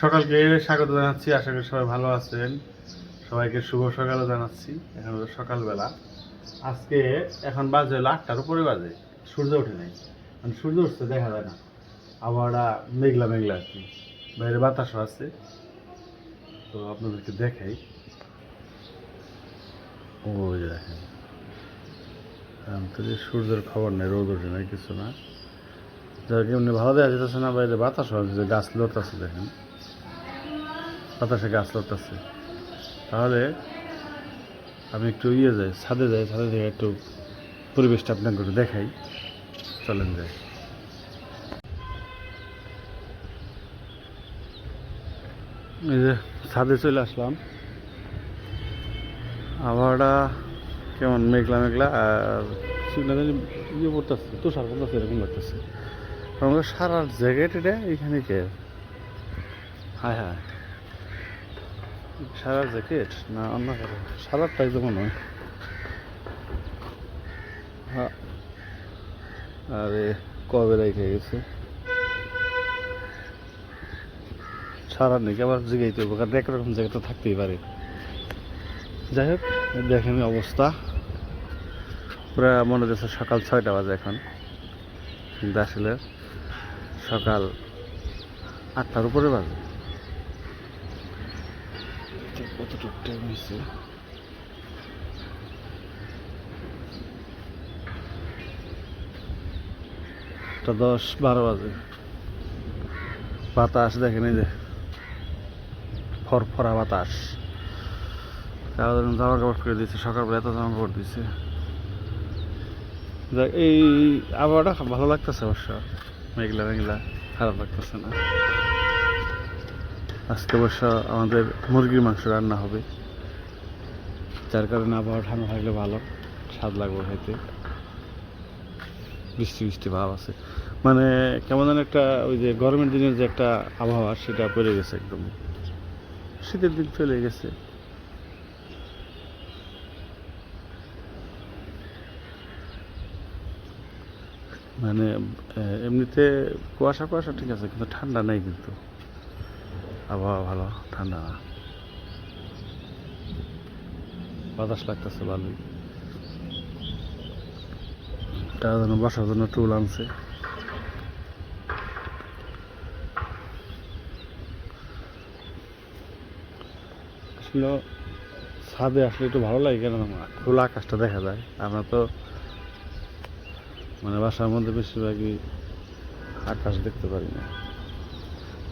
সকালকে স্বাগত জানাচ্ছি। আশা করি সবাই ভালো আছেন। সবাইকে শুভ সকালও জানাচ্ছি। এখন সকালবেলা। আজকে এখন বাজে হলো আটটার উপরে বাজে। সূর্য ওঠে নাই। মানে সূর্য উঠছে, দেখা যায় না। আবহাওয়াটা মেঘলা মেঘলা আর কি। বাইরে বাতাসও আছে। তো আপনাদেরকে দেখাই। যে দেখেন। তো সূর্যের খবর নেই, রোদ ওঠে নাই, কিছু না। যার এমনি ভালো দেখা যেতেছে না, বাইরে বাতাস হচ্ছে গাছ লড়তেছে দেখেন। বাতাসে গাছ লড়তেছে তাহলে আমি একটু ইয়ে যাই, ছাদে যাই, ছাদে থেকে একটু পরিবেশটা আপনাকে দেখাই। চলেন যাই। এই যে ছাদে চলে আসলাম। আবহাওয়াটা কেমন? মেঘলা মেঘলা, আর ইয়ে পড়তেছে, তুষার পড়তেছে, এরকম লাগতেছে। আমাদের সারা জ্যাকেট এটা এখানে কে? হায় হায়। সারা জ্যাকেট? না অন্য সারাটাই তো মনে হয় আরে, কবে রেখে গেছে? সারা নেই, আবার জিগাইতে হবে কারণ একরকম জায়গা তো থাকতেই পারে। যাই হোক, দেখেন অবস্থা। পুরা মনে হচ্ছে সকাল ছয়টা বাজে এখন। কিন্তু আসলে সকাল আটটার উপরে বাজে। কতটুকু টাইম হয়েছে দশ বারো বাজে। বাতাস দেখেন এই যে ফরফরা বাতাস। জামা কাপড় করে দিয়েছে সকালবেলা এত জামা কাপড় দিয়েছে যাক, এই আবহাওয়াটা ভালো লাগতেছে অবশ্য। মেঘলা মেঘলা খারাপ লাগতেছে না। আজকে অবশ্য আমাদের মুরগির মাংস রান্না হবে। যার কারণে আবহাওয়া ঠান্ডা থাকলে ভালো স্বাদ লাগবে খাইতে বৃষ্টি বৃষ্টি ভাব আছে। মানে কেমন যেন একটা ওই যে গরমের দিনের যে একটা আবহাওয়া সেটা পড়ে গেছে একদম। শীতের দিন চলে গেছে। মানে এমনিতে কুয়াশা কুয়াশা ঠিক আছে কিন্তু ঠান্ডা নেই কিন্তু। আবহাওয়া ভালো, ঠান্ডা না। বাতাস লাগতেছে ভালোই। তার জন্য বাসার জন্য টুল আনছে। আসলে ছাদে আসলে একটু ভালো লাগে কেন খোলা আকাশটা দেখা যায়। আমরা তো মানে বাসার মধ্যে বেশিরভাগই আকাশ দেখতে পারি না।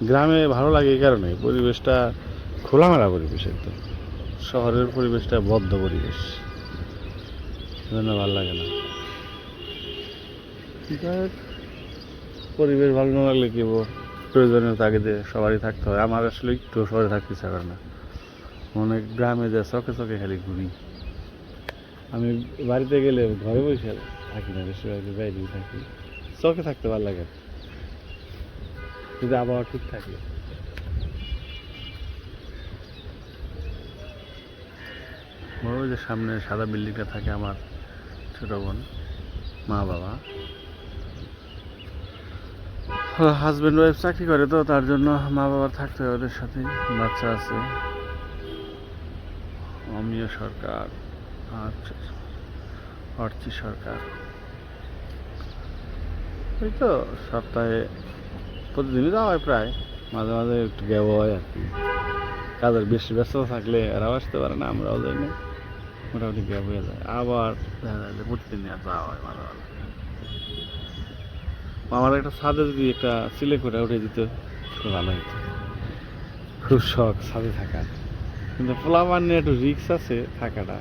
গ্রামে ভালো লাগে এই কারণে। পরিবেশটা খোলামেলা পরিবেশ একদম। শহরের পরিবেশটা বদ্ধ পরিবেশ। জন্য ভালো লাগে না। পরিবেশ ভালো না লাগলে কি প্রয়োজনীয় তাগিদে সবারই থাকতে হয়। আমার আসলে একটু শহরে থাকতে ইচ্ছা না। মনে গ্রামে যে চকে চকে খালি ঘুরি আমি বাড়িতে গেলে ঘরে বসে থাকি না, বেশিরভাগ বাইরেই থাকি। চকে থাকতে ভালো লাগে যদি আবহাওয়া ঠিক থাকে। ওই যে সামনে সাদা বিল্ডিংটা থাকে আমার ছোট বোন, মা বাবা। হাজব্যান্ড ওয়াইফ চাকরি করে তো, তার জন্য মা বাবার থাকতে হয় ওদের সাথে, বাচ্চা আছে। অমিয় সরকার আচ্ছা অর্চি সরকার। এই তো সপ্তাহে প্রতিদিনই যাওয়া হয় প্রায়। মাঝে মাঝে একটু গেও হয় আর কি। কাজের বেশি ব্যস্ত থাকলে এরাও আসতে পারে না, আমরাও যাই না। মোটামুটি গ্যাপ হয়ে যায়। আবার দেখা যায় যে প্রতিদিন আর যাওয়া হয় মাঝে মাঝে। আমার একটা ছাদে যদি একটা সিলে করে উঠে দিত, খুব ভালো হতো খুব শখ ছাদে থাকা কিন্তু পোলাবান নিয়ে একটু রিক্স আছে থাকাটা।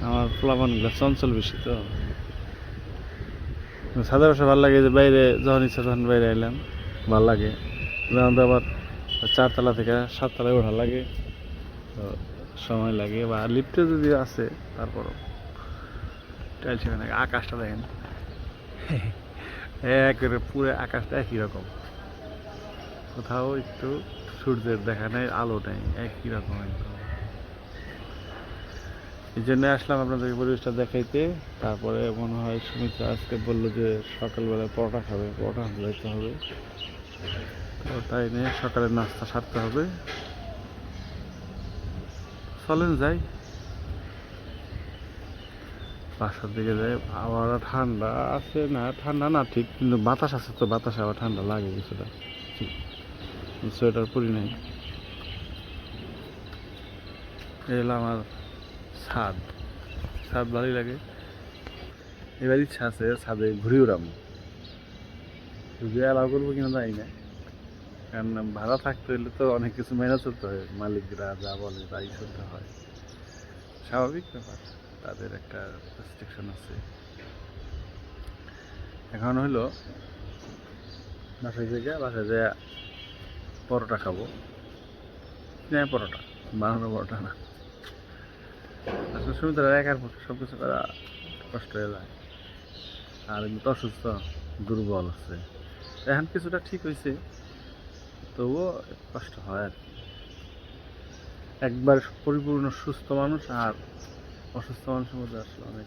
আমার পোলাবানগুলো চঞ্চল বেশি তো। ছাদে বসে ভালো লাগে যে বাইরে যখন ইচ্ছা তখন বাইরে এলাম ভালো লাগে। যেমন আবার চারতলা থেকে সাততলায় ওঠা লাগে সময় লাগে। বা লিফটে যদি আসে তারপরও। টাইল আকাশটা দেখেন। একেবারে পুরো আকাশটা একই রকম। কোথাও একটু সূর্যের দেখা নেই, আলো নেই, একই রকম একদম। এই জন্য আসলাম আপনাদেরকে পরিবেশটা দেখাইতে। তারপরে মনে হয় সুমিত্রা আজকে বলল যে সকালবেলা পরোটা খাবে, পরোটা যাইতে হবে। ওটাই নিয়ে সকালে নাস্তা সারতে হবে। চলেন যাই। বাসার দিকে যাই, আবার ঠান্ডা আছে না, ঠান্ডা না ঠিক, কিন্তু বাতাস আছে তো, বাতাসে আবার ঠান্ডা লাগে কিছুটা। সোয়েটার পরি নাই। হলো আমার ছাদ ছাদ ভালোই লাগে। এবার ইচ্ছা আছে ছাদে ঘুরে উড়াম যদি অ্যালাউ করব কিনা জানি না। কারণ ভাড়া থাকতে হলে তো অনেক কিছু মেনে চলতে হয়। মালিকরা যা বলে তাই চলতে হয়। স্বাভাবিক ব্যাপার, তাদের একটা রেস্ট্রিকশন আছে। এখন হইল বাসায় থেকে বাসায় যে পরোটা খাব। কিনে পরোটা, বানানো পরোটা না। আসলে সুবিধা একার পক্ষে সব কিছু করা কষ্ট হয়ে যায়। আর এমনি অসুস্থ, দুর্বল আছে। এখন কিছুটা ঠিক হয়েছে, তবুও কষ্ট হয় আর। একবার পরিপূর্ণ সুস্থ মানুষ আর অসুস্থ মানুষের মধ্যে আসলে অনেক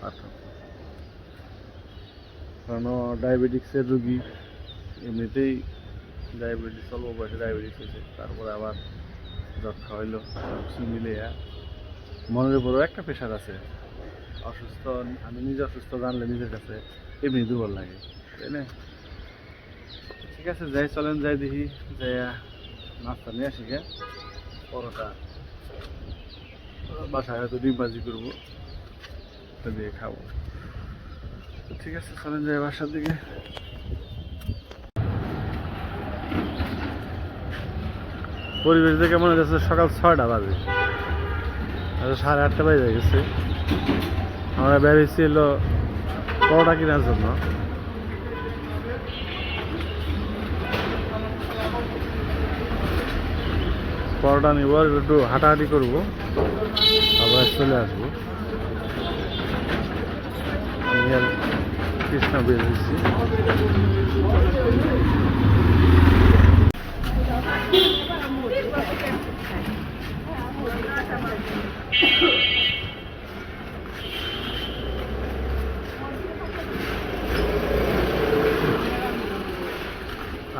পার্থক্য। কারণ ডায়াবেটিক্সের রুগী, এমনিতেই ডায়াবেটিস অল্প বয়সে ডায়াবেটিস হয়েছে, তারপরে আবার যক্ষা হইল, সব মিলে মনের উপরও একটা প্রেশার আছে। অসুস্থ, আমি নিজে অসুস্থ, জানলে নিজের কাছে এমনি দুর্বল লাগে। তাই না? ঠিক আছে, যাই, চলেন, যাই দেখি, যাই নাস্তা নিয়ে আসি গে পরোটা। বাসায় হয়তো ডিম ভাজি করব দিয়ে খাব। ঠিক আছে, চলেন, যাই, বাসার দিকে। পরিবেশ দেখে মনে হচ্ছে সকাল ছয়টা বাজে। সাড়ে আটটা বাজে গেছে। আমরা বেরিয়েছি এলো পরোটা কেনার জন্য। পরোটা নিব একটু হাঁটাহাঁটি করব। আবার চলে আসব। কৃষ্ণা বেরিয়েছি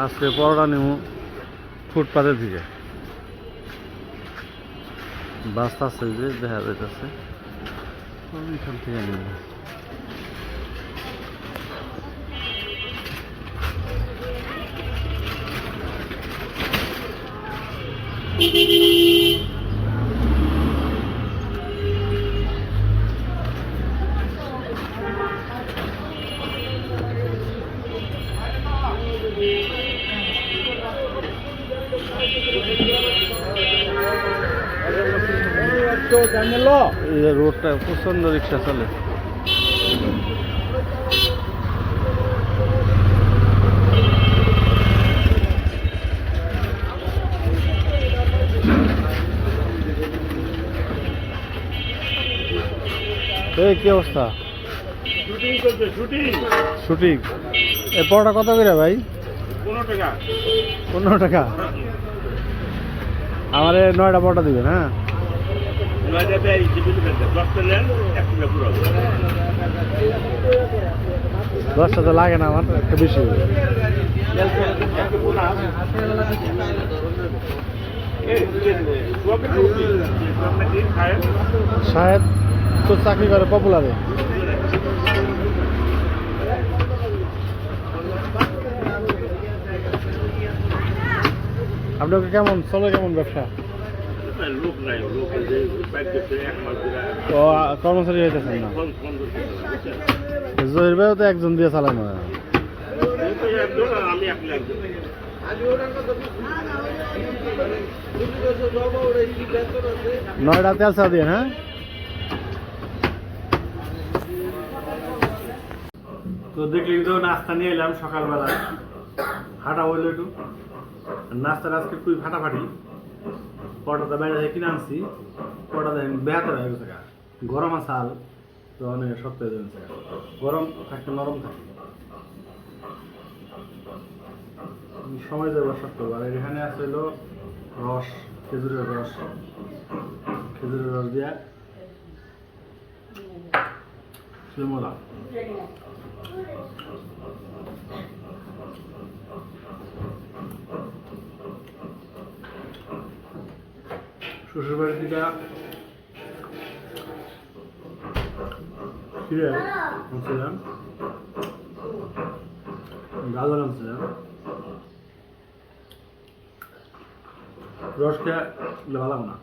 আজকে পরোটা নেব ফুটপাতের দিকে। বাস্তা আছে যে, দেখা যাইতেছে। ওইখান থেকে নেব। Thank যে রোডটা প্রচণ্ড রিক্সা চলে। এই কি অবস্থা? শুটিং এ পরোটা কত করে ভাই? পনেরো টাকা। পনেরো টাকা? আমার এ নয়টা পরোটা দিবেন হ্যাঁ? নয়টা ব্যয় দশটা নেন পুরো দশটা তো লাগে না আমার একটু বেশি। সাহেব তো চাকরি করে পপুলারে আপনাকে কেমন? চলে কেমন ব্যবসা? কর্মচারী হইতেছেন না? জহির ভাইও তো একজন দিয়ে চালানো হয়। নয়টা তেল চা দিয়ে হ্যাঁ? তো দেখলি তো নাস্তা নিয়ে এলাম সকালবেলা। হাঁটা হইল একটু। নাস্তাটা আজকে খুবই ফাটাফাটি। পরোটাটা বাইরে থেকে কিনে আনছি। পরোটা দেখেন বেহাতের হয়ে গেছে। গরম আসাল তো অনেক শক্ত হয়ে যাচ্ছে গা। গরম থাকতে নরম থাকে। সময় যাবে শক্ত আর এখানে আছে হলো রস, খেজুরের রস। খেজুরের রস দিয়া মজা শ্বশুর বাড়ি থেকে ফিরে আনছিলাম গাজর আনছিলাম রস খেয়ে ভালো না?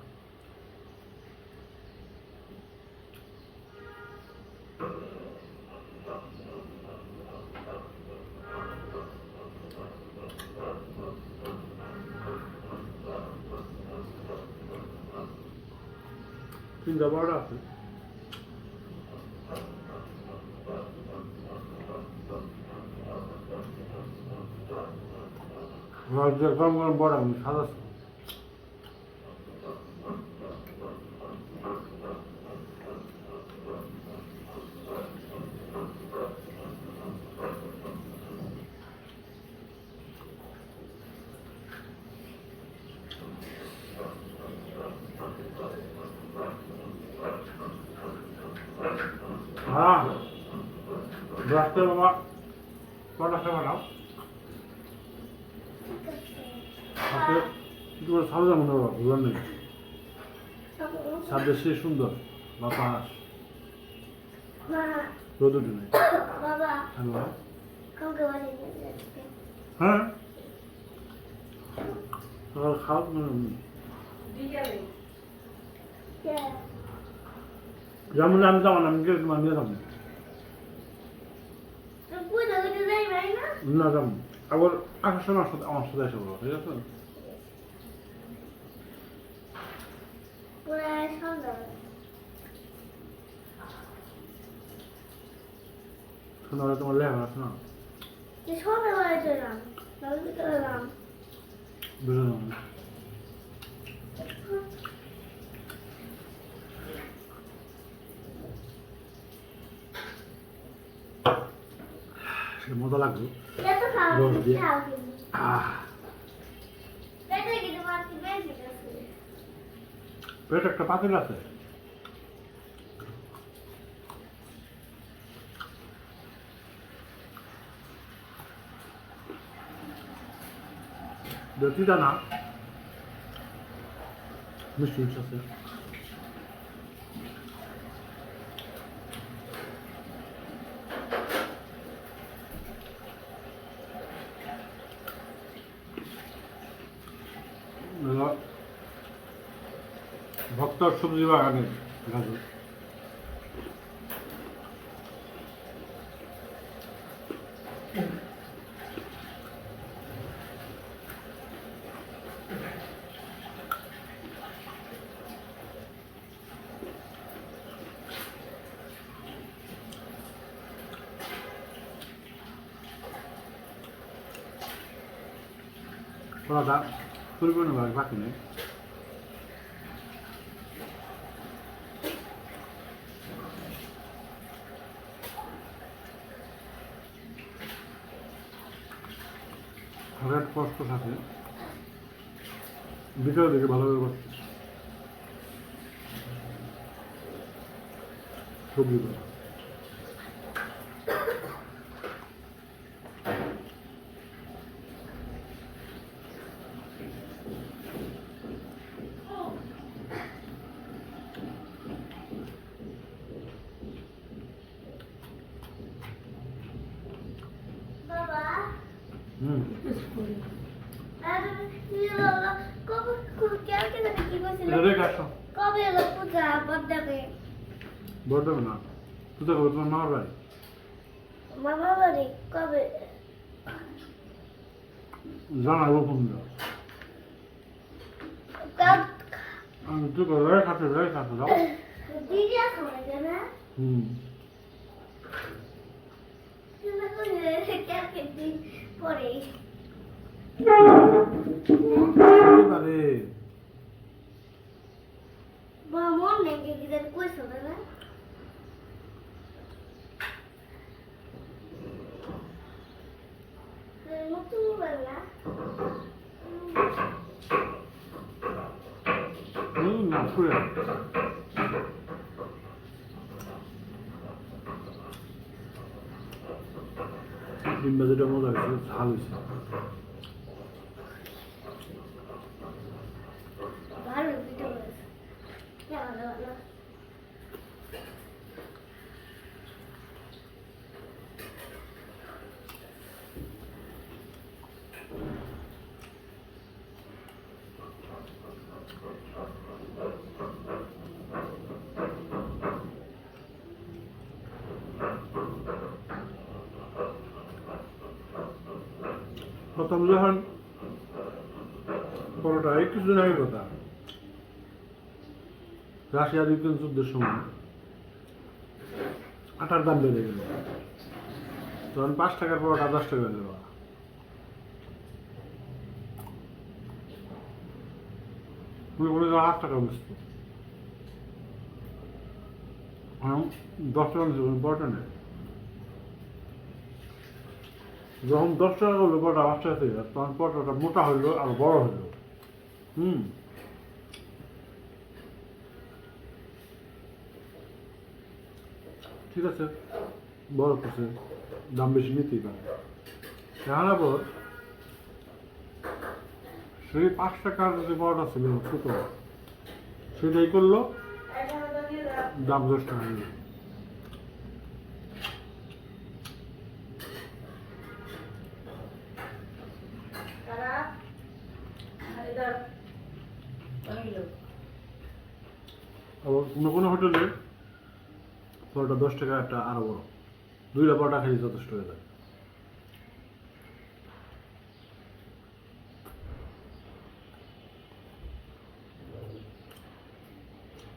তিনটা বড় আছে রাজ্যের কম কম বড় আমি সাদা হ্যাঁ রাস্তায় বাবা কটা সেবা নাও হাতে কি করে সাজা মনে হয় বুঝলাম নেই সে সুন্দর। বাতাস রোদ উঠে নেই হ্যাঁ? খাও যেমন আমি যাব না আমি তোমার নিয়ে যাব। না? যাব আবার আকাশের আমার সাথে আমার সাথে এসে বলো ঠিক আছে? শোনা তোমার লেখা আছে না সন্ধ্যাবেলায় চললাম তাহলে চললাম বুঝলাম সে মজা লাগল। আহ পেটে কিন্তু মাছি বেশি গেছে পেট একটা পাতিল আছে দেখছিটা না মিষ্টি মিষ্টি আছে ভক্তর সবজি বাগানের গাজর কলাটা পরিপূর্ণভাবে বাকি নেই হাজার কষ্ট থাকে। বিকেলের দিকে ভালোভাবে করছে সবজিগুলো বাবা হুম আর তুমি বাবা কবে কবে কালকে জানি কি কইছিল এটা রেখে আসো কবে এলো পূজা বর্দাবে বড় দেবে না পূজা করব তোমার মামার বাড়ি মামা বাড়ি কবে? জানাব কাল আমি করে রেখে খাতে রেখে খাতে না? হুম। পরে? মা মন নেই কি কইছো না? নতুন মোবাইল না হুম না শুয়ে ডিম বাজিটা মজা হয়েছে ঝাল হয়েছে ভালো ভিডিও করেছে যখন পরোটা এই কিছুদিন আগে কথা। রাশিয়ার ইউক্রেন যুদ্ধের সময় আটার দাম বেড়ে গেল। তখন পাঁচ টাকার পরোটা দশ টাকা হয়ে গেল। তুমি বলে দাও আট টাকা বেচতো এখন দশ টাকা পরোটা নেই যখন দশ টাকা করল পরোটা আট টাকা থেকে, তখন পরোটাটা মোটা হইল আর বড় হইল। হুম? ঠিক আছে। বড় করছে, দাম বেশি নিতেই পারে। এখন আবার সেই পাঁচ টাকার যে বড়টা ছিল, ছোট, সেটাই করল। দাম দশ টাকা নিল আবার কোনো কোনো হোটেলে পরোটা দশ টাকা, একটা আরও বড় দুইটা পরোটা খেলে যথেষ্ট হয়ে যায়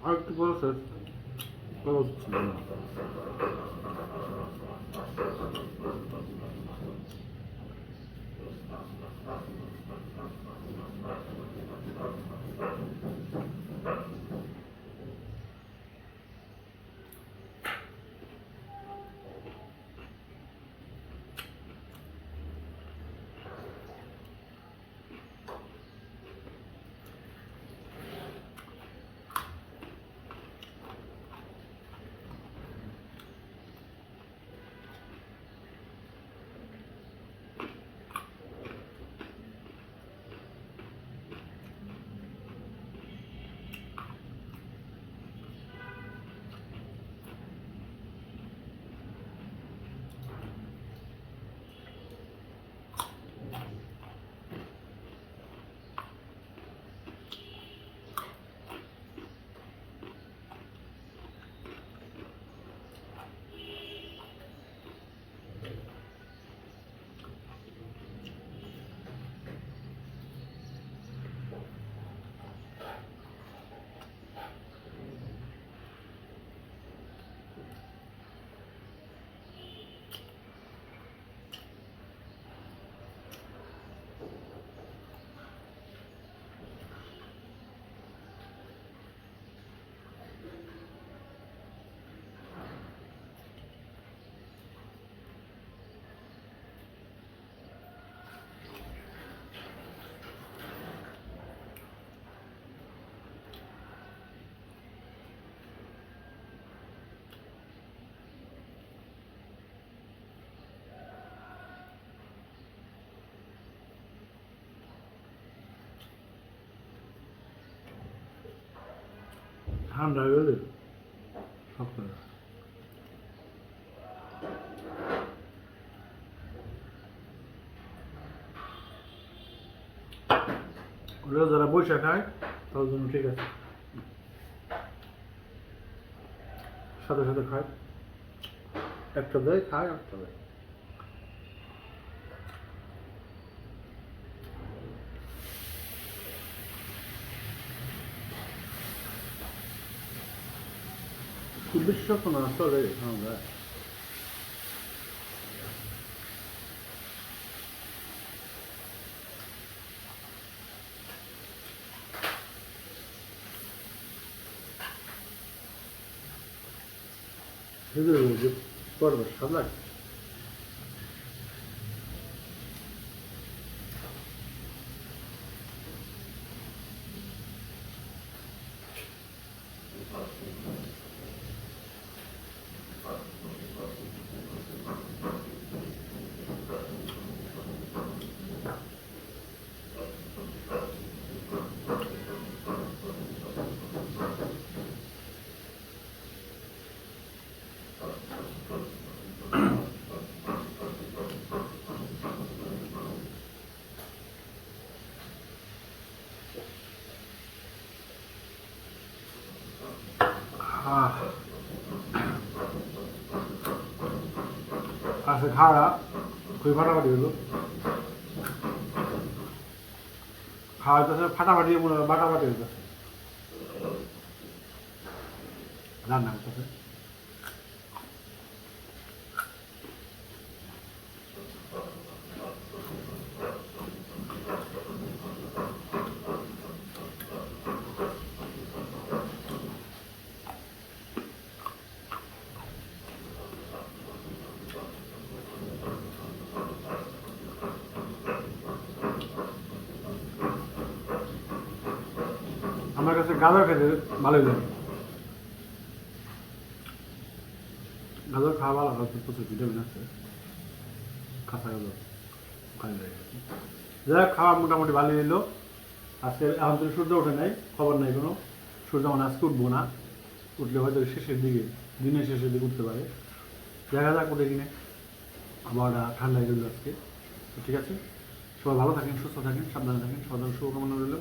আর একটু। ঠান্ডা হয়ে গেলে সব করে ওগুলো যারা বসে খায় তার জন্য ঠিক আছে সাথে সাথে খায় একটা দেয় খায় একটা দেয় খুব বেশি শক্ত না চলে আমরা খেজুরের মধ্যে পড়বে স্বাদ লাগে আহ আছে ঘাড়া খুবই ফাটাফাটি হলো। খাওয়াইতেছে ফাটাফাটি বাটাফাটি হয়েছে। গাজর খেতে ভালোই লাগে গাজর খাওয়া ভালো হয় প্রচুর ভিটামিন আছে। কাঁচা গাজর খাওয়া খাওয়া মোটামুটি ভালোই এলো আজকে এখন তো সূর্য ওঠে নাই, খবর নাই কোনো। সূর্য মানে আজকে উঠবো না। উঠলে হয়তো শেষের দিকে, দিনের শেষের দিকে উঠতে পারে। দেখা যাক উঠে কিনে। আবহাওয়াটা ঠান্ডা গেল আজকে। ঠিক আছে, সবাই ভালো থাকেন, সুস্থ থাকেন, সাবধানে থাকেন। সবার শুভকামনা রইল।